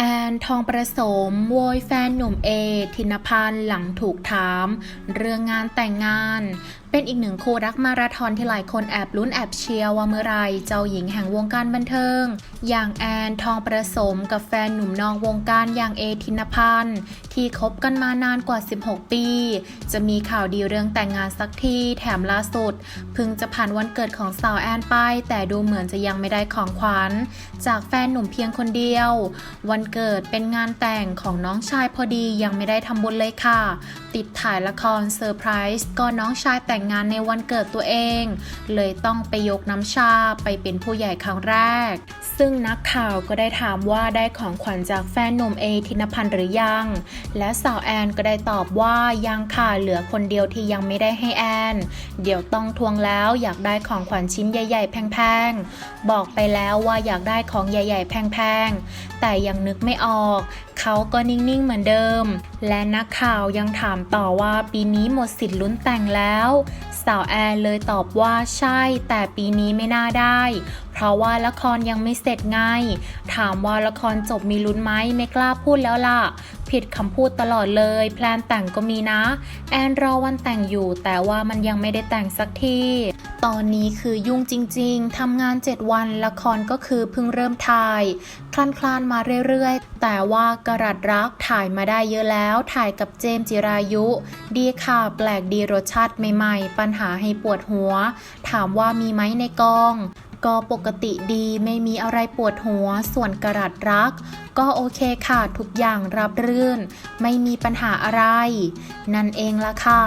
แอนทองประสมโวยแฟนหนุ่มเอ ธินพันธ์หลังถูกถาม เรื่องงานแต่งงานเป็นอีกหนึ่งคู่รักมาราธอนที่หลายคนแอบลุ้นแอบเชียร์ว่าเมื่อไรเจ้าหญิงแห่งวงการบันเทิง อย่างแอนทองประสมกับแฟนหนุ่มนอกวงการอย่างเอธินพันธ์ที่คบกันมานานกว่า 16 ปี จะมีข่าวดีเรื่องแต่งงานสักทีแถมล่าสุดพิ่งจะผ่านวันเกิดของสาวแอนไป แต่ดูเหมือนจะยังไม่ได้ของขวัญ จากแฟนหนุ่มเพียงคนเดียว วันเกิดเป็นงานแต่งของน้องชายพอดียังไม่ได้ทำบุญเลยค่ะ ติดถ่ายละครเซอร์ไพรส์ก็น้องชายแต่งงานในวันเกิดตัวเอง เลยต้องไปยกน้ำชาไปเป็นผู้ใหญ่ครั้งแรก ซึ่งนักข่าวก็ได้ถามว่าได้ของขวัญจากแฟนหนุ่มเอธินพันธ์หรือยัง และสาวแอนก็ได้ตอบว่ายังค่ะเหลือคนเดียวที่ยังไม่ได้ให้แอน เดี๋ยวต้องทวงแล้วอยากได้ของขวัญชิ้นใหญ่ ๆ แพงๆบอกไปแล้วว่าอยากได้ของใหญ่ ๆ แพงๆแต่ยังนึกไม่ออก เขาก็นิ่งๆเหมือนเดิม และนักข่าวยังถามต่อว่าปีนี้หมดสิทธิ์ลุ้นแต่งแล้ว สาวแอนเลยตอบว่าใช่ แต่ปีนี้ไม่น่าได้ เพราะว่าละครยังไม่เสร็จไง ถามว่าละครจบมีลุ้นไหมไม่กล้าพูดแล้วล่ะ ผิดคำพูดตลอดเลย แพลนแต่งก็มีนะ แอนรอวันแต่งอยู่ แต่ว่ามันยังไม่ได้แต่งสักที ตอนนี้คือยุ่งจริง ๆ ทำงาน 7 วัน ละครก็คือเพิ่งเริ่มถ่าย คลานคลานๆมาเรื่อยๆ แต่ว่ากระรัดรักถ่ายมาได้เยอะแล้ว ถ่ายกับเจมส์จิรายุ ดีค่ะ แปลกดีรสชาติใหม่ๆ ปัญหาให้ปวดหัว ถามว่ามีไหมในกอง ก็ปกติดีไม่มีอะไรปวดหัว ส่วนกระดรักก็โอเคค่ะ ทุกอย่างรับรื่น ไม่มีปัญหาอะไร นั่นเองละค่ะ